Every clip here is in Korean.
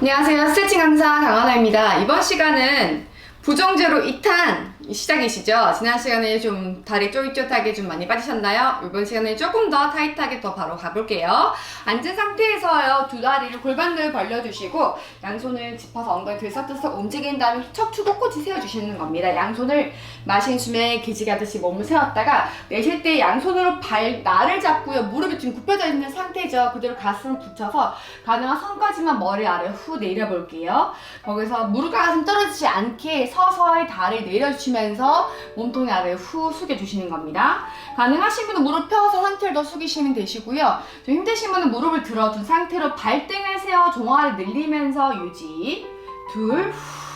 안녕하세요. 스트레칭 강사 강하나입니다. 이번 시간은 부정제로 2탄 시작이시죠? 지난 시간에 좀 다리 쫄깃쫄깃하게 좀 많이 빠지셨나요? 이번 시간에 조금 더 타이트하게 더 바로 가볼게요. 앉은 상태에서요. 두 다리를 골반을 벌려주시고 양손을 짚어서 엉덩이 들썩들썩 움직인 다음에 척추 꼿꼿이 세워주시는 겁니다. 양손을 마신 숨에 기지가듯이 몸을 세웠다가 내쉴 때 양손으로 발, 날을 잡고요. 무릎이 좀 굽혀져 있는 상태죠. 그대로 가슴을 붙여서 가능한 선까지만 머리 아래 후 내려볼게요. 거기서 무릎과 가슴 떨어지지 않게 서서히 다리 내려주시면 서 몸통이 아래 후 숙여주시는 겁니다. 가능하신 분은 무릎 펴서 상체를 더 숙이시면 되시고요. 좀 힘드신 분은 무릎을 들어준 상태로 발등을 세워 종아리 늘리면서 유지. 둘, 후.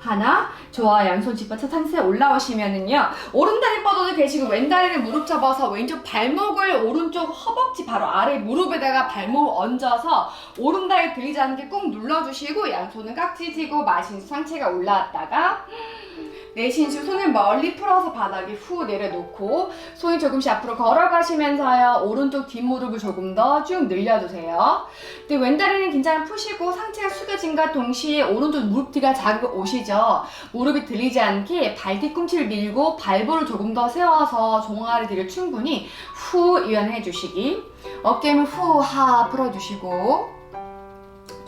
하나, 좋아. 양손 짚어쳐 상세 올라오시면은요. 오른다리 뻗어도 계시고 왼다리를 무릎 접어서 왼쪽 발목을 오른쪽 허벅지 바로 아래 무릎에다가 발목을 얹어서 오른다리 들리지 않게 꾹 눌러주시고 양손은 깍지 쥐고 마신 상체가 올라왔다가 내쉬는 숨 손을 멀리 풀어서 바닥에 후 내려놓고 손이 조금씩 앞으로 걸어가시면서요 오른쪽 뒷무릎을 조금 더 쭉 늘려주세요. 근데 왼다리는 긴장을 푸시고 상체가 숙여진과 동시에 오른쪽 무릎 뒤가 자극 오시죠. 무릎이 들리지 않게 발 뒤꿈치를 밀고 발볼을 조금 더 세워서 종아리 뒤를 충분히 후 이완해 주시기. 어깨를 후하 풀어주시고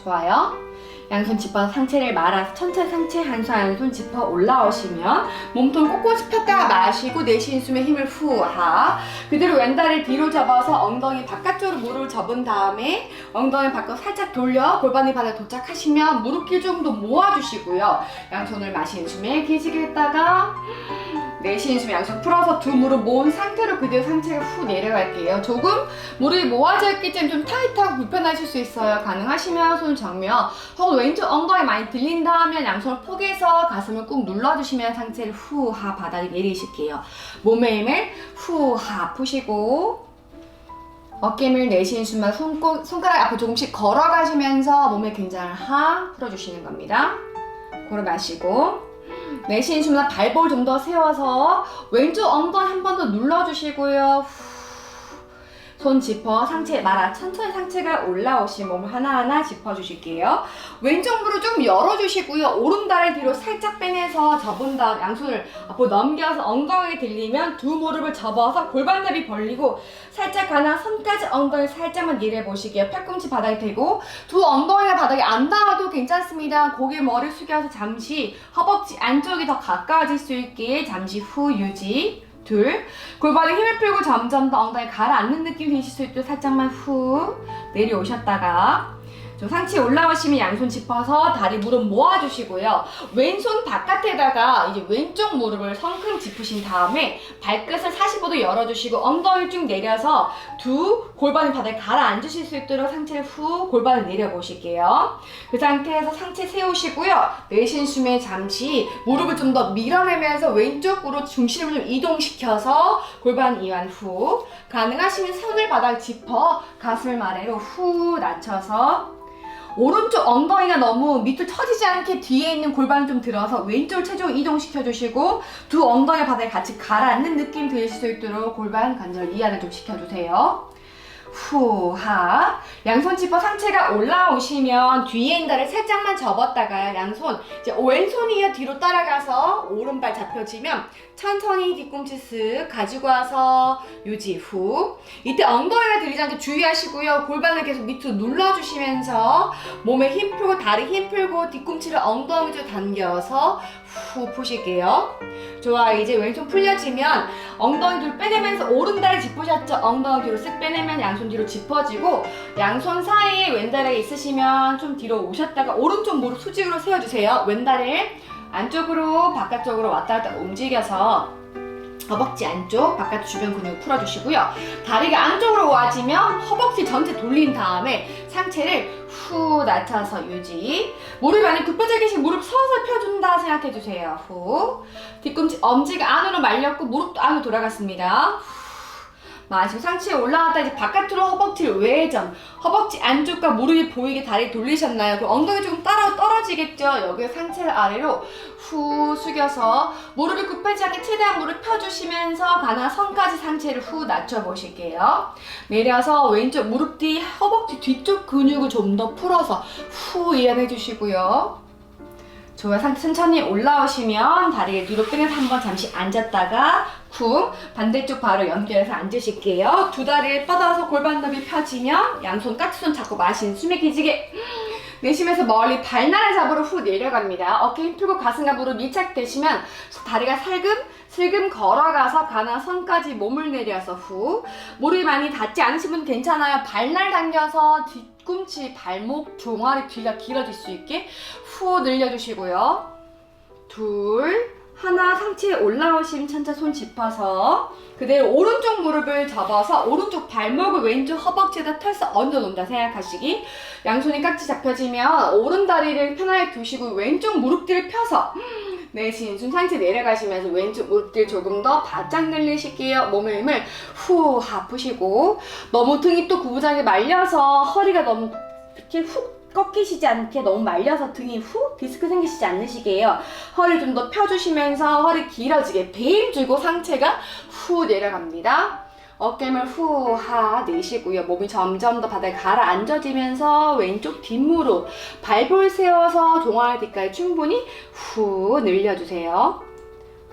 좋아요. 양손 짚어서 상체를 말아서 천천히 상체 한 손 한 손 짚어 올라오시면 몸통 꼿꼿이 폈다가 마시고 내쉬는 숨에 힘을 후하. 그대로 왼다리를 뒤로 접어서 엉덩이 바깥쪽으로 무릎을 접은 다음에 엉덩이 밖으로 살짝 돌려 골반이 바닥에 도착하시면 무릎길 조금 더 모아주시고요. 양손을 마시는 숨에 기지개 했다가 내쉬는 숨에 양손 풀어서 두 무릎 모은 상태로 그대로 상체가 후 내려갈게요 조금 무릎이 모아져 있기 때문에 좀 타이트하고 불편하실 수 있어요 가능하시면 손 정면 혹은 왼쪽 엉덩이 많이 들린다 하면 양손을 포개서 가슴을 꾹 눌러주시면 상체를 후하 바닥에 내리실게요. 몸의 힘을 후하 푸시고 어깨를 내쉬는 순간 손꼭, 손가락 앞으로 조금씩 걸어가시면서 몸의 긴장을 하 풀어주시는 겁니다. 고를 마시고 내쉬는 순간 발볼 좀 더 세워서 왼쪽 엉덩이 한 번 더 눌러주시고요. 후. 손 짚어 상체 말아 천천히 상체가 올라오신 몸을 하나하나 짚어주실게요. 왼쪽 무릎 좀 열어주시고요. 오른다리 뒤로 살짝 빼내서 접은 다음 양손을 앞으로 넘겨서 엉덩이 들리면 두 무릎을 접어서 골반다리 벌리고 살짝 가나 손까지 엉덩이 살짝만 내려보시게요. 팔꿈치 바닥에 대고 두 엉덩이가 바닥에 안 닿아도 괜찮습니다. 고개 머리 숙여서 잠시 허벅지 안쪽이 더 가까워질 수 있게 잠시 후 유지. 둘. 골반에 힘을 풀고 점점 더 엉덩이 가라앉는 느낌이 드실 수 있도록 살짝만 후 내려오셨다가 좀 상체 올라오시면 양손 짚어서 다리 무릎 모아주시고요. 왼손 바깥에다가 이제 왼쪽 무릎을 성큼 짚으신 다음에 발끝을 45도 열어주시고 엉덩이 쭉 내려서 두 골반이 바닥에 가라앉으실 수 있도록 상체를 후 골반을 내려보실게요. 그 상태에서 상체 세우시고요. 내쉬는 숨에 잠시 무릎을 좀 더 밀어내면서 왼쪽으로 중심을 좀 이동시켜서 골반 이완 후 가능하시면 손을 바닥에 짚어 가슴을 아래로 후 낮춰서 오른쪽 엉덩이가 너무 밑으로 처지지 않게 뒤에 있는 골반을 좀 들어서 왼쪽 체중 이동시켜 주시고 두 엉덩이 바닥에 같이 가라앉는 느낌 드실 수 있도록 골반 관절 이완을 좀 시켜주세요. 후하 양손 짚어 상체가 올라오시면 뒤에 다리를 살짝만 접었다가 양손 이제 왼손이 뒤로 따라가서 오른발 잡혀지면 천천히 뒤꿈치 쓱 가지고 와서 유지 후. 이때 엉덩이가 들리지 않게 주의하시고요. 골반을 계속 밑으로 눌러주시면서 몸에 힘 풀고 다리 힘 풀고 뒤꿈치를 엉덩이 로 당겨서 후 푸실게요. 좋아 이제 왼손 풀려지면 엉덩이 뒤로 빼내면서 오른다리 짚으셨죠? 엉덩이 뒤로 쓱 빼내면 양손 뒤로 짚어지고 양손 사이에 왼다리가 있으시면 좀 뒤로 오셨다가 오른쪽 무릎 수직으로 세워주세요. 왼다리를 안쪽으로 바깥쪽으로 왔다 갔다 움직여서 허벅지 안쪽, 바깥 주변 근육 풀어주시고요. 다리가 안쪽으로 와지면 허벅지 전체 돌린 다음에 상체를 후 낮춰서 유지. 무릎이 많이 굽혀져 계신 무릎 서서 펴준다 생각해주세요. 후. 뒤꿈치 엄지가 안으로 말렸고 무릎도 안으로 돌아갔습니다. 후. 마시고 상체에 올라갔다 이제 바깥으로 허벅지를 외전 허벅지 안쪽과 무릎이 보이게 다리 돌리셨나요? 그럼 엉덩이 조금 따라 떨어지겠죠? 여기 상체를 아래로 후 숙여서 무릎이 굽히지 않게 최대한 무릎 펴주시면서 가능한 선까지 상체를 후 낮춰보실게요. 내려서 왼쪽 무릎 뒤 허벅지 뒤쪽 근육을 좀 더 풀어서 후 이완해 주시고요. 좋아요. 천천히 올라오시면 다리를 뒤로 빼내서 한번 잠시 앉았다가 쿵 반대쪽 바로 연결해서 앉으실게요. 두 다리를 뻗어서 골반 너비 펴지면 양손 까치손 잡고 마신 숨이 길지게 내쉬면서 멀리 발날을 잡으러 후 내려갑니다. 어깨 힘 풀고 가슴과 무릎 밀착되시면 다리가 살금 슬금 걸어가서 가능한 선까지 몸을 내려서 후 무릎이 많이 닿지 않으신 분 괜찮아요. 발날 당겨서 뒤꿈치 발목 종아리 뒤가 길어질 수 있게 후 늘려주시고요. 둘 하나 상체에 올라오시면 천천히 손 짚어서 그대로 오른쪽 무릎을 접어서 오른쪽 발목을 왼쪽 허벅지에다 털서 얹어 놓는다 생각하시기 양손이 깍지 잡혀지면 오른 다리를 편하게 두시고 왼쪽 무릎 뒤를 펴서 내쉬는 숨 상체 내려가시면서 왼쪽 무릎 뒤를 조금 더 바짝 늘리실게요 몸의 힘을 후 아프시고 너무 등이 또 구부정하게 말려서 허리가 너무 이렇게 훅 꺾이시지 않게 너무 말려서 등이 후 디스크 생기시지 않으시게요. 허리 좀 더 펴주시면서 허리 길어지게 배힘 주고 상체가 후 내려갑니다. 어깨를 후하 내쉬고요. 몸이 점점 더 바닥에 가라앉아지면서 왼쪽 뒷무릎 발볼 세워서 종아리 뒤까지 충분히 후 늘려주세요.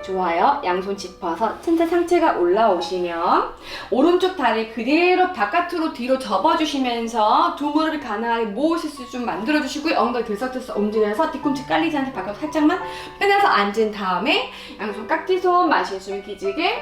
좋아요. 양손 짚어서 천천히 상체가 올라오시면 오른쪽 다리 그대로 바깥으로 뒤로 접어주시면서 두 무릎이 가능하게 모으실 수 좀 만들어주시고요. 엉덩이 들썩들썩 움직여서 뒤꿈치 깔리지 않게 바깥으로 살짝만 빼내서 앉은 다음에 양손 깍지손 마실 숨 기지개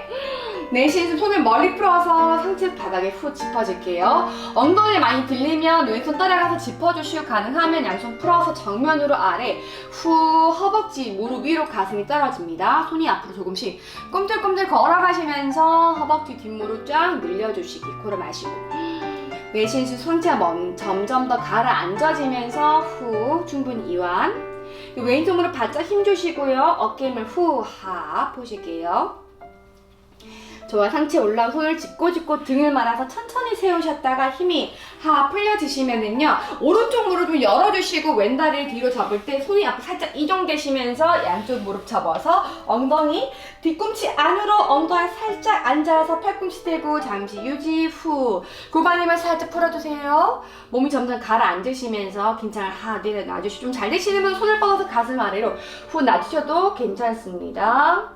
내쉬는 숨 손을 멀리 풀어서 상체 바닥에 후 짚어줄게요. 엉덩이 많이 들리면 왼손 따라가서 짚어주시고 가능하면 양손 풀어서 정면으로 아래 후 허벅지 무릎 위로 가슴이 떨어집니다. 손이 앞으로 조금씩 꿈틀꿈틀 걸어가시면서 허벅지 뒷무릎 쫙 늘려주시기 코를 마시고. 내쉬는 숨 상체가 먼, 점점 더 가라앉아지면서 후 충분히 이완. 왼손 무릎 바짝 힘 주시고요. 어깨 힘을 후하 보실게요 좋아 상체 올라온 손을 짚고 짚고 등을 말아서 천천히 세우셨다가 힘이 하 풀려지시면은요 오른쪽 무릎을 열어주시고 왼다리를 뒤로 접을 때 손이 앞에 살짝 이동되시면서 양쪽 무릎 접어서 엉덩이 뒤꿈치 안으로 엉덩이 살짝 앉아서 팔꿈치 대고 잠시 유지 후 골반 힘을 살짝 풀어주세요. 몸이 점점 가라앉으시면서 긴장을 하 내려놔주시고 좀 잘 되시는 분 손을 뻗어서 가슴 아래로 후 낮추셔도 괜찮습니다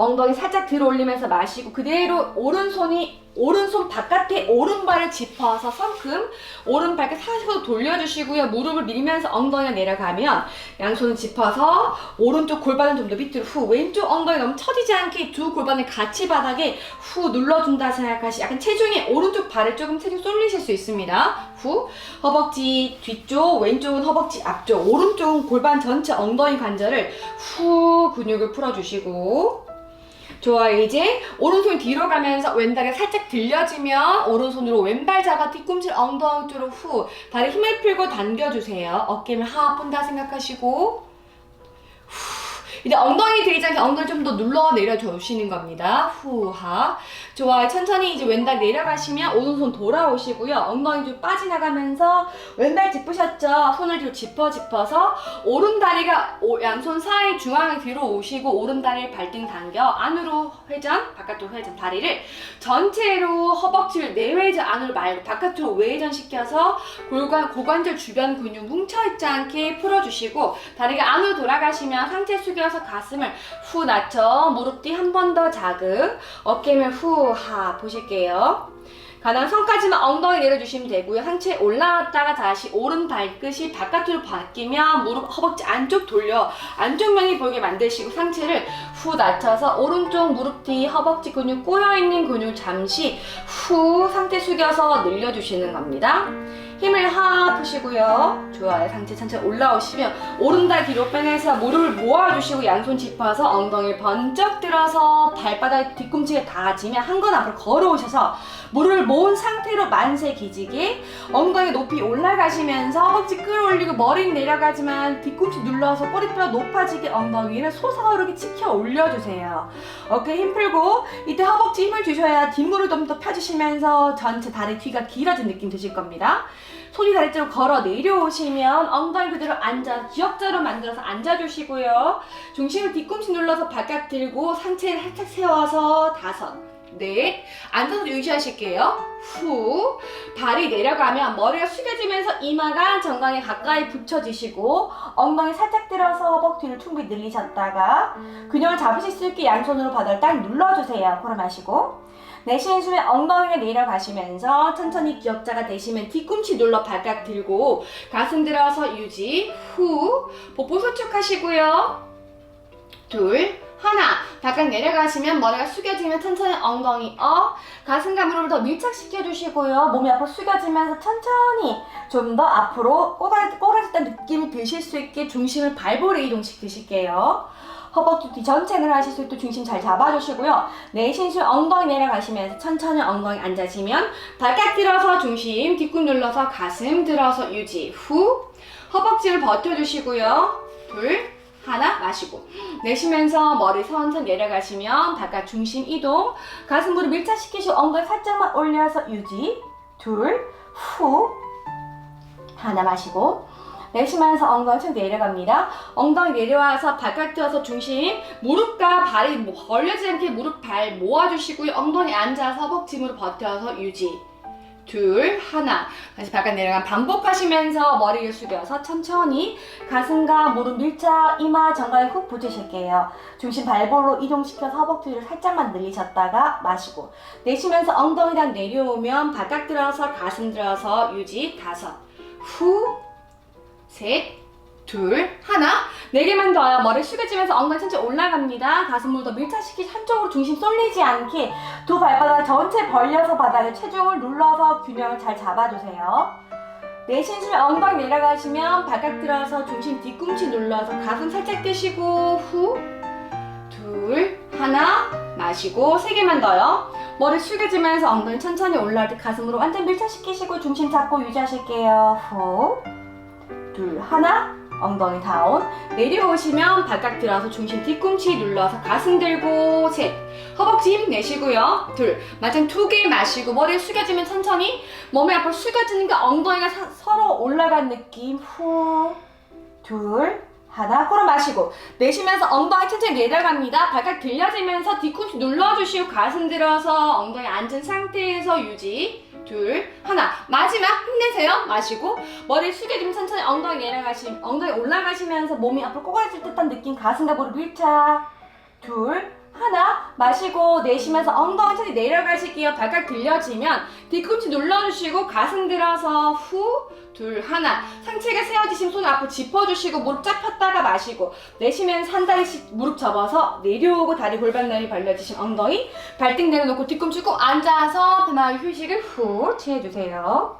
엉덩이 살짝 들어 올리면서 마시고 그대로 오른손이 오른손 바깥에 오른발을 짚어서 성큼 오른발을 살짝 돌려주시고요. 무릎을 밀면서 엉덩이가 내려가면 양손을 짚어서 오른쪽 골반은 좀 더 밑으로 후 왼쪽 엉덩이 너무 처지지 않게 두 골반을 같이 바닥에 후 눌러준다 생각하시 약간 체중이 오른쪽 발에 조금 체중 쏠리실 수 있습니다. 후 허벅지 뒤쪽 왼쪽은 허벅지 앞쪽 오른쪽은 골반 전체 엉덩이 관절을 후 근육을 풀어주시고 좋아요. 이제 오른손 뒤로 가면서 왼다리 살짝 들려지면 오른손으로 왼발 잡아 뒤꿈치 엉덩이 쪽으로 후 다리 힘을 풀고 당겨주세요. 어깨를 하 아픈다 생각하시고 후 이제 엉덩이 들이지 않게 엉덩이 좀 더 눌러 내려주시는 겁니다. 후하 좋아요. 천천히 이제 왼다리 내려가시면 오른손 돌아오시고요. 엉덩이 좀 빠져나가면서 왼발 짚으셨죠? 손을 뒤로 짚어 짚어서 오른 다리가 오- 양손 사이 중앙에 뒤로 오시고 오른 다리를 발등 당겨 안으로 회전, 바깥으로 회전 다리를 전체로 허벅지를 내외전 안으로 말고 바깥으로 외전 시켜서 골반, 고관절 주변 근육 뭉쳐있지 않게 풀어주시고 다리가 안으로 돌아가시면 상체 숙여 서 가슴을 후 낮춰 무릎 뒤 한 번 더 자극 어깨면 후 하 보실게요 가능한 선까지만 엉덩이 내려주시면 되고요. 상체 올라왔다가 다시 오른 발끝이 바깥으로 바뀌면 무릎 허벅지 안쪽 돌려 안쪽 면이 보이게 만드시고 상체를 후 낮춰서 오른쪽 무릎 뒤 허벅지 근육 꼬여있는 근육 잠시 후 상태 숙여서 늘려주시는 겁니다. 힘을 하 푸시고요. 좋아요. 상체 천천히 올라오시면 오른발 뒤로 빼내서 무릎을 모아주시고 양손 짚어서 엉덩이를 번쩍 들어서 발바닥 뒤꿈치가 닿아지면 한 건 앞으로 걸어오셔서 무릎을 모은 상태로 만세 기지개 엉덩이 높이 올라가시면서 허벅지 끌어올리고 머리는 내려가지만 뒤꿈치 눌러서 꼬리뼈 높아지게 엉덩이를 솟아오르게 치켜 올려주세요. 어깨 힘 풀고 이때 허벅지 힘을 주셔야 뒷무릎 좀더 펴주시면서 전체 다리 뒤가 길어진 느낌 드실 겁니다. 손이 다리째로 걸어 내려오시면 엉덩이 그대로 앉아 기역자로 만들어서 앉아주시고요. 중심을 뒤꿈치 눌러서 바깥 들고 상체를 살짝 세워서 다섯, 넷, 앉아서 유지하실게요. 후, 발이 내려가면 머리가 숙여지면서 이마가 정강에 가까이 붙여지시고 엉덩이 살짝 들어서 허벅지를 충분히 늘리셨다가 균형을 잡으실 수 있게 양손으로 바닥을 딱 눌러주세요. 코로 마시고 내쉬는 숨에 엉덩이가 내려가시면서 천천히 기역자가 되시면 뒤꿈치 눌러 발각 들고 가슴 들어서 유지 후 복부 수축하시고요. 둘 바깥 내려가시면 머리가 숙여지면 천천히 엉덩이 업 가슴과 무릎을 더 밀착시켜 주시고요. 몸이 앞으로 숙여지면서 천천히 좀 더 앞으로 꼬라, 꼬라졌다는 느낌이 드실 수 있게 중심을 발볼에 이동시키실게요. 허벅지 뒤 전체를 하실 수 있도록 중심 잘 잡아주시고요. 내쉬는 엉덩이 내려가시면서 천천히 엉덩이 앉아지면 발끝 들어서 중심 뒤꿈 눌러서 가슴 들어서 유지 후 허벅지를 버텨주시고요. 둘 하나 마시고. 내쉬면서 머리 선선 내려가시면 바깥 중심 이동. 가슴 무릎 밀착시키시고 엉덩이 살짝만 올려서 유지. 둘후. 하나 마시고. 내쉬면서 엉덩이 쭉 내려갑니다. 엉덩이 내려와서 발끝 들어서 중심. 무릎과 발이 뭐 벌려지지 않게 무릎 발 모아주시고요. 엉덩이 앉아서 허벅지 무릎 버텨서 유지 둘, 하나. 다시 바깥 내려가 반복하시면서 머리를 숙여서 천천히 가슴과 무릎 밀착, 이마, 정강에 훅 붙이실게요. 중심 발볼로 이동시켜서 허벅지를 살짝만 늘리셨다가 마시고 내쉬면서 엉덩이랑 내려오면 바깥 들어서 가슴 들어서 유지 다섯, 후, 셋, 둘, 하나. 네 개만 더요. 머리 숙여지면서 엉덩이 천천히 올라갑니다. 가슴을 더 밀착시키시 한쪽으로 중심 쏠리지 않게 두 발바닥 전체 벌려서 바닥에 체중을 눌러서 균형을 잘 잡아주세요. 내쉬는 숨에 엉덩이 내려가시면 바깥 들어서 중심 뒤꿈치 눌러서 가슴 살짝 뜨시고 후, 둘, 하나, 마시고 세 개만 더요. 머리 숙여지면서 엉덩이 천천히 올라올 때 가슴으로 완전 밀착시키시고 중심 잡고 유지하실게요. 후, 둘, 하나, 엉덩이 다운. 내려오시면 바깥 들어서 중심 뒤꿈치 눌러서 가슴 들고 셋. 허벅지 힘 내쉬고요. 둘. 마찬 두개 마시고 머리 숙여지면 천천히 몸이 앞으로 숙여지니까 엉덩이가 사- 서로 올라간 느낌. 후. 둘. 하나 코로 마시고 내쉬면서 엉덩이 천천히 내려갑니다. 발끝 들려지면서 뒤꿈치 눌러주시고 가슴 들어서 엉덩이 앉은 상태에서 유지. 둘, 하나. 마지막 힘내세요. 마시고 머리 숙여주면 천천히 엉덩이 내려가시, 엉덩이 올라가시면서 몸이 앞으로 꼬그라질 듯한 느낌 가슴과 무릎 밀착. 둘, 하나. 마시고 내쉬면서 엉덩이 천천히 내려가실게요. 발끝 들려지면 뒤꿈치 눌러주시고 가슴 들어서 후, 둘, 하나. 상체가 세워지시면 손 앞으로 짚어주시고 무릎 쫙 폈다가 마시고 내쉬면서 한 다리씩 무릎 접어서 내려오고 다리 골반다리 벌려주신 엉덩이 발등 내려놓고 뒤꿈치 꼭 앉아서 편하게 휴식을 후 취해주세요.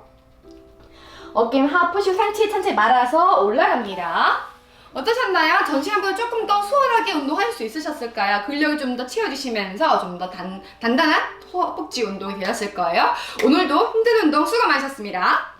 어깨 하 푸시고 상체 천천히 말아서 올라갑니다. 어떠셨나요? 전 시간보다 조금 더 수월하게 운동할 수 있으셨을까요? 근력을 좀더 채워주시면서 좀 더 단단한 허벅지 운동이 되었을 거예요. 오늘도 힘든 운동 수고 많으셨습니다.